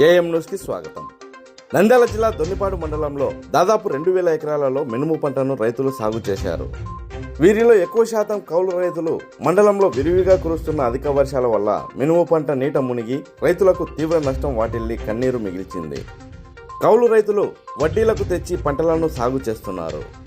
AM న్యూస్కి స్వాగతం. నంద్యాల జిల్లా దొన్నిపాడు మండలంలో దాదాపు రెండు వేల ఎకరాలలో మినుము పంటను రైతులు సాగు చేశారు. వీరిలో ఎక్కువ శాతం కౌలు రైతులు మండలంలో విరివిగా కురుస్తున్న అధిక వర్షాల వల్ల మినుము పంట నీట మునిగి రైతులకు తీవ్ర నష్టం వాటిల్లి కన్నీరు మిగిల్చింది. కౌలు రైతులు వడ్డీలకు తెచ్చి పంటలను సాగు చేస్తున్నారు.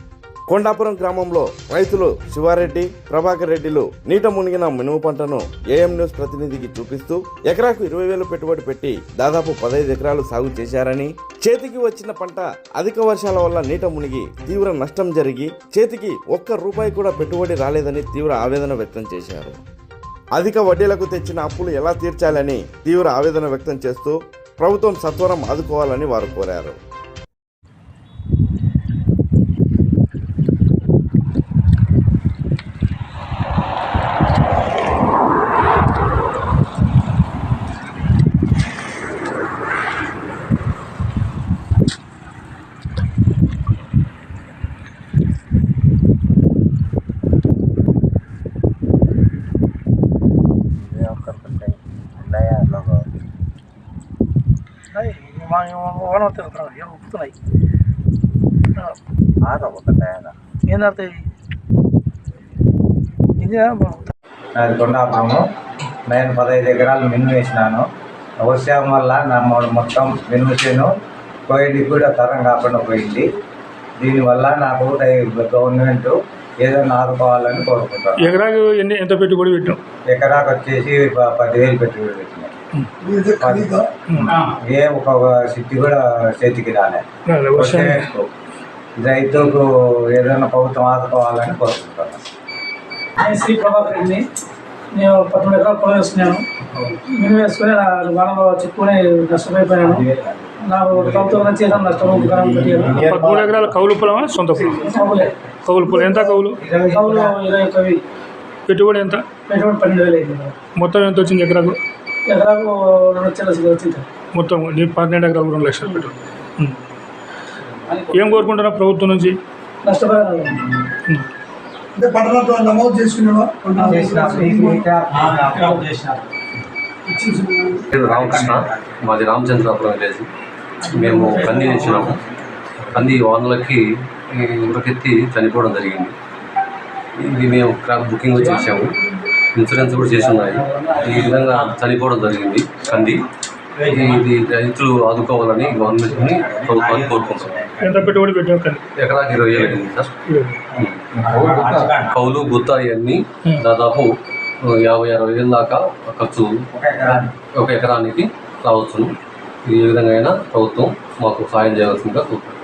కొండాపురం గ్రామంలో రైతులు శివారెడ్డి ప్రభాకర్ రెడ్డిలు నీట మునిగిన మినుము పంటను ఏఎం న్యూస్ ప్రతినిధికి చూపిస్తూ ఎకరాకు ఇరవై వేలు పెట్టుబడి పెట్టి దాదాపు పదహైదు ఎకరాలు సాగు చేశారని చేతికి వచ్చిన పంట అధిక వర్షాల వల్ల నీట మునిగి తీవ్ర నష్టం జరిగి చేతికి ఒక్క రూపాయి కూడా పెట్టుబడి రాలేదని తీవ్ర ఆవేదన వ్యక్తం చేశారు. అధిక వడ్డీలకు తెచ్చిన అప్పులు ఎలా తీర్చాలని తీవ్ర ఆవేదన వ్యక్తం చేస్తూ ప్రభుత్వం సత్వరం ఆదుకోవాలని వారు కోరారు. ఒప్పుతున్నాయి ఏంటంటే ఏంటంటే ఇది నాది కొండాపురము నేను పదహైదు ఎకరాలు మిన్ను వేసినాను వర్షం వల్ల నా మొ- మొత్తం మిన్ను చేను పోయింది కూడా తరం కాకుండా పోయింది. దీనివల్ల నాకు గవర్నమెంట్ ఏదైనా ఆదుకోవాలని కోరుకుంటాను ఎకరాకు ఎన్ని ఎంత పెట్టుబడి పెట్టాం ఎకరాకు వచ్చేసి పదివేలు పెట్టుబడి పెట్టినాయి ఏ ఒక సిట్టి కూడా చేతికి రాలే. రైతుకు ఏదైనా ప్రభుత్వం ఆదుకోవాలని కోరుకుంటాను నేను శ్రీ ప్రభాకర్ రెడ్డిని నేను పదమూడు ఎకరాలు పొలం వేసుకున్నాను. మినిమం వేసుకుని నా వానలో చెప్పుకొని నష్టపోయిపోయాను పదమూడు ఎకరాల కౌలు పొలమా? సొంత పొలం. కౌలే. పొలం. ఎంత కౌలు? పెట్టుబడి ఎంత? మొత్తం ఎంత వచ్చింది ఎకరాకు? మొత్తం పన్నెండు ఎకరాలు రెండు లక్షలు పెట్టుబడి. ఉం. ఏం కోరుకుంటున్నా ప్రభుత్వం నుంచి? రామకృష్ణ. మాది రామచంద్రాపురం విలేజ్. మేము కంది వేసినాము కంది వానలకి ఉరకెత్తి చనిపోవడం జరిగింది. ఇది మేము క్రాప్ బుకింగ్ చేసాము ఇన్సూరెన్స్ కూడా చేసి ఉన్నాయి ఈ విధంగా చనిపోవడం జరిగింది కంది. ఇది రైతులు ఆదుకోవాలని గవర్నమెంట్ని ప్రభుత్వాన్ని కోరుకుంటున్నాం. కానీ ఎకరాకి ఇరవై వేలు అయింది సార్. కౌలు గుత్త ఇవన్నీ దాదాపు యాభై అరవై వేల దాకా ఖర్చు ఒక ఎకరానికి. ఒక ఈ విధంగా అయినా ప్రభుత్వం మాకు సాయం చేయాల్సిందిగా కోరుకుంటున్నాం.